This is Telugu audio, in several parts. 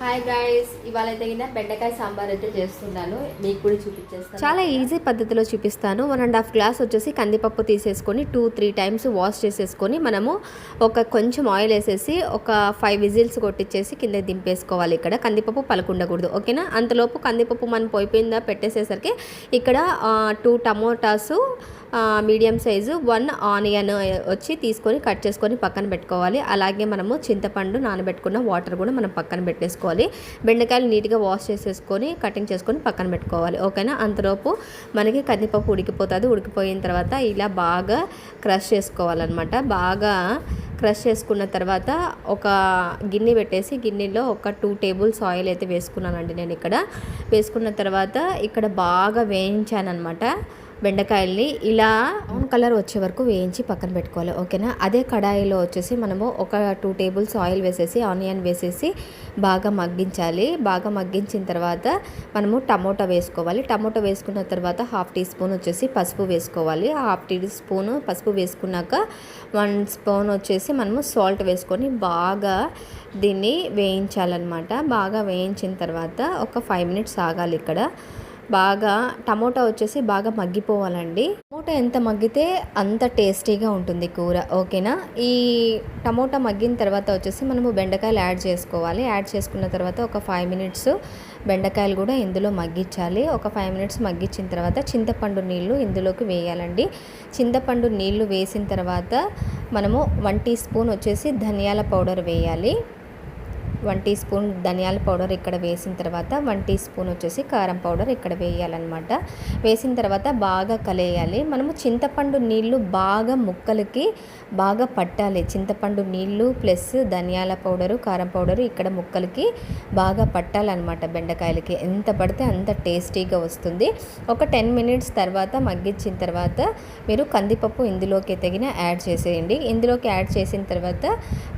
హాయ్ గైస్ ఇవాళ అయితే బెండకాయ సాంబార్ అయితే చేస్తున్నాను. మీకు కూడా చూపించేస్తాను. చాలా ఈజీ పద్ధతిలో చూపిస్తాను. వన్ అండ్ హాఫ్ గ్లాస్ వచ్చేసి కందిపప్పు తీసేసుకొని టూ త్రీ టైమ్స్ వాష్ చేసేసుకొని మనము ఒక కొంచెం ఆయిల్ వేసేసి ఒక ఫైవ్ విజిల్స్ కొట్టించేసి కింద దింపేసుకోవాలి. ఇక్కడ కందిపప్పు పలకుండకూడదు. ఓకేనా అంతలోపు కందిపప్పు మనం పోయిపోయిందా పెట్టేసేసరికి ఇక్కడ two tomatoes medium size one onion వచ్చి తీసుకొని కట్ చేసుకొని పక్కన పెట్టుకోవాలి. అలాగే మనము చింతపండు నానబెట్టుకున్న వాటర్ కూడా మనం పక్కన పెట్టేసుకోవాలి. బెండకాయలు నీట్గా వాష్ చేసేసుకొని కటింగ్ చేసుకొని పక్కన పెట్టుకోవాలి. ఓకేనా? అంతలోపు మనకి కందిపప్పు ఉడికిపోతుంది. ఉడికిపోయిన తర్వాత ఇలా బాగా క్రష్ చేసుకోవాలన్నమాట. బాగా క్రష్ చేసుకున్న తర్వాత ఒక గిన్నె పెట్టేసి గిన్నెలో ఒక టూ టేబుల్స్ ఆయిల్ అయితే వేసుకున్నానండి నేను ఇక్కడ వేసుకున్న తర్వాత ఇక్కడ బాగా వేయించాను అనమాట బెండకాయల్ని ఇలా బ్రౌన్ కలర్ వచ్చే వరకు వేయించి పక్కన పెట్టుకోవాలి ఓకేనా? అదే కడాయిలో వచ్చేసి మనము ఒక టూ టేబుల్స్ ఆయిల్ వేసేసి ఆనియన్ వేసేసి బాగా మగ్గించాలి. బాగా మగ్గించిన తర్వాత మనము టమోటా వేసుకోవాలి. టమోటా వేసుకున్న తర్వాత హాఫ్ టీ స్పూన్ వచ్చేసి పసుపు వేసుకోవాలి. హాఫ్ టీ స్పూన్ పసుపు వేసుకున్నాక వన్ స్పూన్ వచ్చేసి మనము సాల్ట్ వేసుకొని బాగా దీన్ని వేయించాలన్నమాట. బాగా వేయించిన తర్వాత ఒక ఫైవ్ మినిట్స్ ఆగాలి ఇక్కడ. బాగా టమోటా వచ్చేసి బాగా మగ్గిపోవాలండి. టమోటా ఎంత మగ్గితే అంత టేస్టీగా ఉంటుంది కూర ఓకేనా? ఈ టమోటా మగ్గిన తర్వాత వచ్చేసి మనము బెండకాయలు యాడ్ చేసుకోవాలి. యాడ్ చేసుకున్న తర్వాత ఒక ఫైవ్ మినిట్స్ బెండకాయలు కూడా ఇందులో మగ్గించాలి. ఒక ఫైవ్ మినిట్స్ మగ్గించిన తర్వాత చింతపండు నీళ్ళు ఇందులోకి వేయాలండి. చింతపండు నీళ్ళు వేసిన తర్వాత మనము వన్ టీ స్పూన్ వచ్చేసి ధనియాల పౌడర్ వేయాలి. వన్ టీ స్పూన్ ధనియాల పౌడర్ ఇక్కడ వేసిన తర్వాత వన్ టీ స్పూన్ వచ్చేసి కారం పౌడర్ ఇక్కడ వేయాలన్నమాట. వేసిన తర్వాత బాగా కలేయాలి. మనము చింతపండు నీళ్ళు బాగా ముక్కలకి బాగా పట్టాలి. చింతపండు నీళ్ళు ప్లస్ ధనియాల పౌడరు కారం పౌడరు ఇక్కడ ముక్కలకి బాగా పట్టాలన్నమాట బెండకాయలకి. ఎంత పడితే అంత టేస్టీగా వస్తుంది. ఒక టెన్ మినిట్స్ తర్వాత మగ్గించిన తర్వాత మీరు కందిపప్పు ఇందులోకి ఎతగిన యాడ్ చేసేయండి. ఇందులోకి యాడ్ చేసిన తర్వాత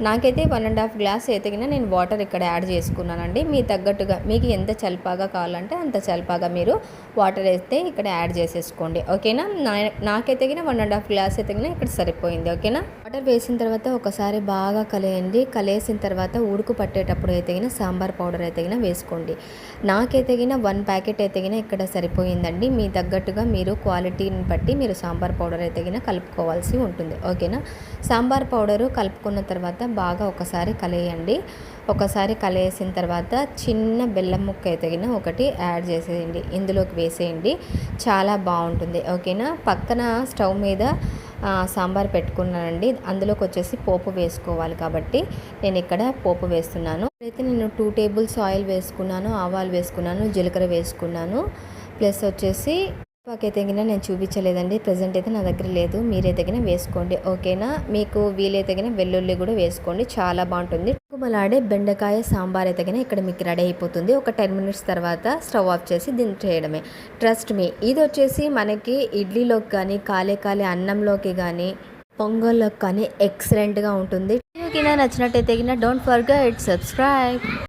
నాకైతే వన్ అండ్ హాఫ్ గ్లాస్ ఎతగిన నేను వాటర్ వాటర్ ఇక్కడ యాడ్ చేసుకున్నానండి. మీ తగ్గట్టుగా మీకు ఎంత చల్పాగా కావాలంటే అంత చల్పాగా మీరు వాటర్ వేస్తే ఇక్కడ యాడ్ చేసేసుకోండి. ఓకేనా? నా నాకైతే గిన వన్ అండ్ హాఫ్ గ్లాస్ అయితే గిన ఇక్కడ సరిపోయింది. ఓకేనా? వాటర్ వేసిన తర్వాత ఒకసారి బాగా కలియండి. కలిసిన తర్వాత ఉడుకు పట్టేటప్పుడు అయితే గిన సాంబార్ పౌడర్ అయితే గిన వేసుకోండి. నాకైతే గిన వన్ ప్యాకెట్ అయితే గిన ఇక్కడ సరిపోయిందండి. మీ తగ్గట్టుగా మీరు క్వాలిటీని బట్టి మీరు సాంబార్ పౌడర్ అయితే గిన కలుపుకోవాల్సి ఉంటుంది. ఓకేనా? సాంబార్ పౌడరు కలుపుకున్న తర్వాత బాగా ఒకసారి కలియండి. ఒకసారి కలిసిన తర్వాత చిన్న బెల్లం ముక్క తగిన ఒకటి యాడ్ చేసేయండి. ఇందులోకి వేసేయండి. చాలా బాగుంటుంది. ఓకేనా? పక్కన స్టవ్ మీద సాంబార్ పెట్టుకున్నానండి. అందులోకి వచ్చేసి పోపు వేసుకోవాలి కాబట్టి నేను ఇక్కడ పోపు వేస్తున్నాను. అయితే నేను టూ టేబుల్స్ ఆయిల్ వేసుకున్నాను ఆవాలు వేసుకున్నాను జీలకర్ర వేసుకున్నాను. ప్లస్ వచ్చేసి పాకైతే తగిన నేను చూపించలేదండి. ప్రజెంట్ అయితే నా దగ్గర లేదు. మీరే తగిన వేసుకోండి. ఓకేనా? మీకు వీలైతే తగిన వెల్లుల్లి కూడా వేసుకోండి. చాలా బాగుంటుంది. కుమలాడే బెండకాయ సాంబార్ అయితే తగిన ఇక్కడ మీకు రెడీ అయిపోతుంది. ఒక టెన్ మినిట్స్ తర్వాత స్టవ్ ఆఫ్ చేసి దీన్ని చేయడమే. ట్రస్ట్ మీ ఇది వచ్చేసి మనకి ఇడ్లీలోకి కానీ కాలే కాలే అన్నంలోకి కానీ పొంగల్లోకి కానీ ఎక్సలెంట్గా ఉంటుంది. వీడియో కింద నచ్చినట్టయితే డోంట్ ఫర్గెట్ సబ్స్క్రైబ్